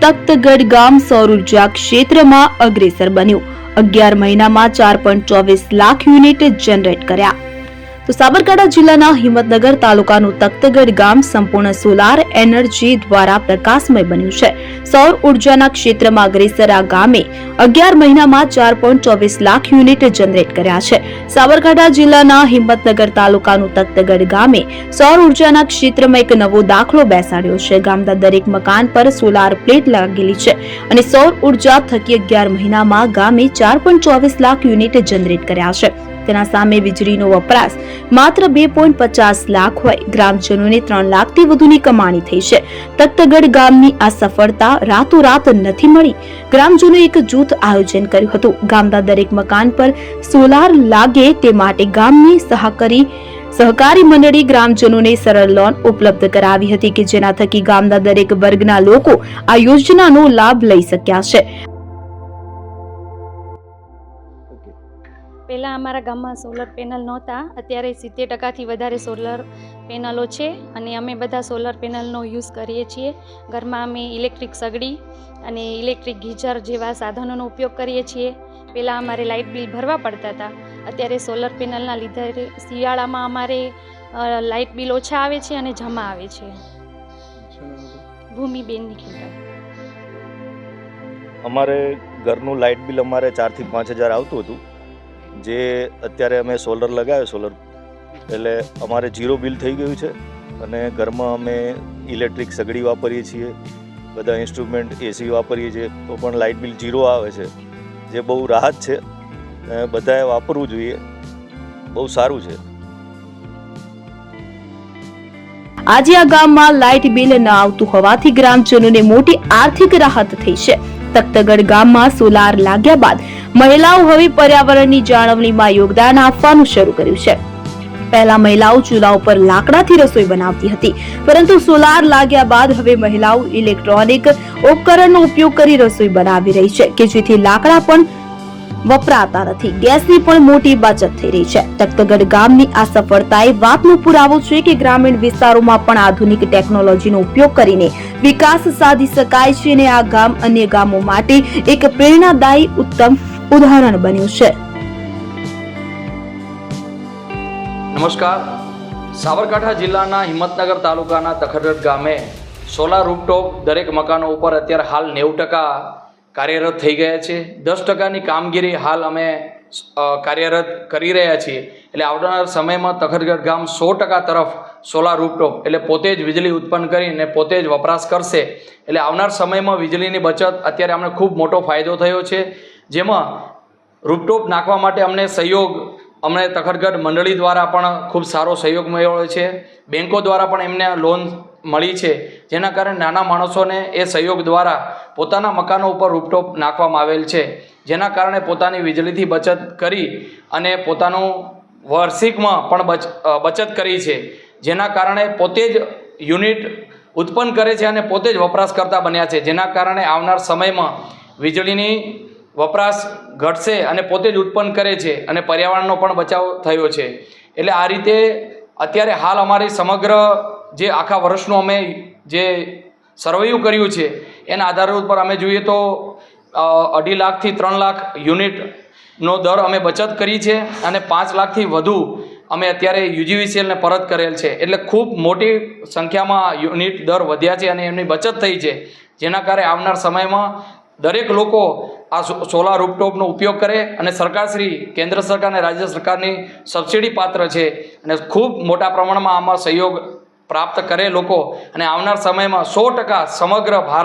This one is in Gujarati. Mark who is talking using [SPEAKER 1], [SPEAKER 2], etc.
[SPEAKER 1] તખ્તગઢ ગામ સૌર ઊર્જા ક્ષેત્રમાં અગ્રેસર બન્યું. અગિયાર મહિનામાં ચાર પોઈન્ટ ચોવીસ લાખ યુનિટ જનરેટ કર્યા. તો સાબરકાંઠા જિલ્લાના હિંમતનગર તાલુકાનું તખ્તગઢ ગામ સંપૂર્ણ સોલાર એનર્જી દ્વારા પ્રકાશમય બન્યું છે. સૌર ઉર્જાના ક્ષેત્રમાં અગ્રેસર આ ગામે અગિયાર મહિનામાં ચાર પોઈન્ટ ચોવીસ લાખ યુનિટ જનરેટ કર્યા છે. સાબરકાંઠા જિલ્લાના હિંમતનગર તાલુકાનું તખ્તગઢ ગામે સૌર ઉર્જાના ક્ષેત્રમાં એક નવો દાખલો બેસાડ્યો છે. ગામના દરેક મકાન પર સોલાર પ્લેટ લાગેલી છે અને સૌર ઊર્જા થકી અગિયાર મહિનામાં ગામે ચાર પોઈન્ટ ચોવીસ લાખ યુનિટ જનરેટ કર્યા છે. તેના સામે વીજળીનો વપરાશ માત્ર બે પોઈન્ટ પચાસ લાખ હોય. ગ્રામજનોને ત્રણ લાખથી વધુની કમાણી થઈ છે. તખ્તગઢ ગામની આ સફળતા રાતોરાત નથી મળી. ગ્રામજનોએ એક જૂથ આયોજન કર્યું હતું. ગામના દરેક મકાન પર સોલાર લાગે તે માટે ગામની સહકારી સહકારી મંડળી ગ્રામજનોને સરળ લોન ઉપલબ્ધ કરાવી હતી કે જેના થકી ગામના દરેક વર્ગના લોકો આ યોજનાનો લાભ લઈ શક્યા છે.
[SPEAKER 2] પહેલાં અમારા ગામમાં સોલર પેનલ નહોતા. અત્યારે સિત્તેર ટકાથી વધારે સોલર પેનલો છે અને અમે બધા સોલર પેનલનો યુઝ કરીએ છીએ. ઘરમાં અમે ઇલેક્ટ્રિક સગડી અને ઇલેક્ટ્રિક ગીઝર જેવા સાધનોનો ઉપયોગ કરીએ છીએ. પહેલાં અમારે લાઇટ બિલ ભરવા પડતા હતા. અત્યારે સોલર પેનલના લીધે શિયાળામાં અમારે લાઇટ બિલ ઓછા આવે છે અને જમા આવે છે. ભૂમિબેનની ખેતર
[SPEAKER 3] અમારે ઘરનું લાઇટ બિલ અમારે ચારથી પાંચ હજાર આવતું હતું. જે અત્યારે અમે સોલર લગાવ્યો સોલર એટલે અમારે જીરો બિલ થઈ ગયું છે અને ઘરમાં અમે ઇલેક્ટ્રિક સગડી વાપરીએ છીએ, બધા ઇન્સ્ટ્રુમેન્ટ એસી વાપરીએ છીએ, તો પણ લાઇટ બિલ જીરો આવે છે. જે બહુ રાહત છે બધાએ વાપરવું જોઈએ. બહુ સારું છે.
[SPEAKER 1] આજે આ ગામમાં લાઇટ બિલ ન આવતું હોવાથી ગ્રામજનોને મોટી આર્થિક રાહત થઈ છે. તખ્તગઢ ગામમાં સોલાર લાગ્યા બાદ મહિલાઓ હવે પર્યાવરણની જાળવણીમાં યોગદાન આપવાનું શરૂ કર્યું છે. પહેલા મહિલાઓ ચૂલા ઉપર લાકડાથી રસોઈ બનાવતી હતી, પરંતુ સોલાર લાગ્યા બાદ હવે મહિલાઓ ઇલેક્ટ્રોનિક ઉપકરણનો ઉપયોગ કરી રસોઈ બનાવી રહી છે, કે જેથી લાકડા પણ વપરાતા નથી. ગેસની પણ મોટી બચત થઈ રહી છે. તખ્તગઢ ગામની આ સફળતાએ વાતનો પુરાવો છે કે ગ્રામીણ વિસ્તારોમાં પણ આધુનિક ટેકનોલોજીનો ઉપયોગ કરીને વિકાસ સાધી શકાય છે અને આ ગામ અન્ય ગામો માટે એક પ્રેરણાદાયી ઉત્તમ ઉદાહરણ બન્યું છે.
[SPEAKER 4] નમસ્કાર. સાબરકાંઠા જિલ્લાના હિંમતનગર તાલુકાના તખરગઢ ગામે સોલાર રૂપટોપ દરેક મકાનો ઉપર અત્યારે હાલ નેવું ટકા કાર્યરત થઈ ગયા છે દસ ટકાની કામગીરી હાલ અમે કાર્યરત કરી રહ્યા છીએ. એટલે આવનાર સમયમાં તખતગઢ ગામ સો ટકા તરફ સોલાર રૂપટોપ એટલે પોતે જ વીજળી ઉત્પન્ન કરીને પોતે જ વપરાશ કરશે. એટલે આવનાર સમયમાં વીજળીની બચત અત્યારે અમને ખૂબ મોટો ફાયદો થયો છે. જેમાં રૂપટોપ નાખવા માટે અમને સહયોગ અમને તખતગઢ મંડળી દ્વારા પણ ખૂબ સારો સહયોગ મળ્યો છે. બેન્કો દ્વારા પણ એમને લોન મળી છે. જેના કારણે નાના માણસોને એ સહયોગ દ્વારા પોતાના મકાનો ઉપર રૂપટોપ નાખવામાં આવેલ છે. જેના કારણે પોતાની વીજળીથી બચત કરી અને પોતાનું વાર્ષિકમાં પણ બચ બચત કરી છે. જેના કારણે પોતે જ યુનિટ ઉત્પન્ન કરે છે અને પોતે જ વપરાશકર્તા બન્યા છે. જેના કારણે આવનાર સમયમાં વીજળીની વપરાશ ઘટશે અને પોતે જ ઉત્પન્ન કરે છે અને પર્યાવરણનો પણ બચાવ થયો છે. એટલે આ રીતે અત્યારે હાલ અમારી સમગ્ર જે આખા વર્ષનું અમે જે સર્વેયું કર્યું છે, એના આધાર ઉપર અમે જોઈએ તો અઢી લાખથી ત્રણ લાખ યુનિટનો દર અમે બચત કરી છે અને પાંચ લાખથી વધુ અમે અત્યારે યુજીવીસીએલને પરત કરેલ છે. એટલે ખૂબ મોટી સંખ્યામાં યુનિટ દર વધ્યા છે અને એમની બચત થઈ છે. જેના કારણે આવનાર સમયમાં દરેક લોકો આ સોલાર રૂપટોપનો ઉપયોગ કરે અને સરકારશ્રી કેન્દ્ર સરકાર અને રાજ્ય સરકારની સબસિડી પાત્ર છે. અને ખૂબ મોટા પ્રમાણમાં આમાં સહયોગ પ્રાપ્ત કરે લોકો. અને આવનાર સમયમાં સો ટકા સમગ્ર ભારત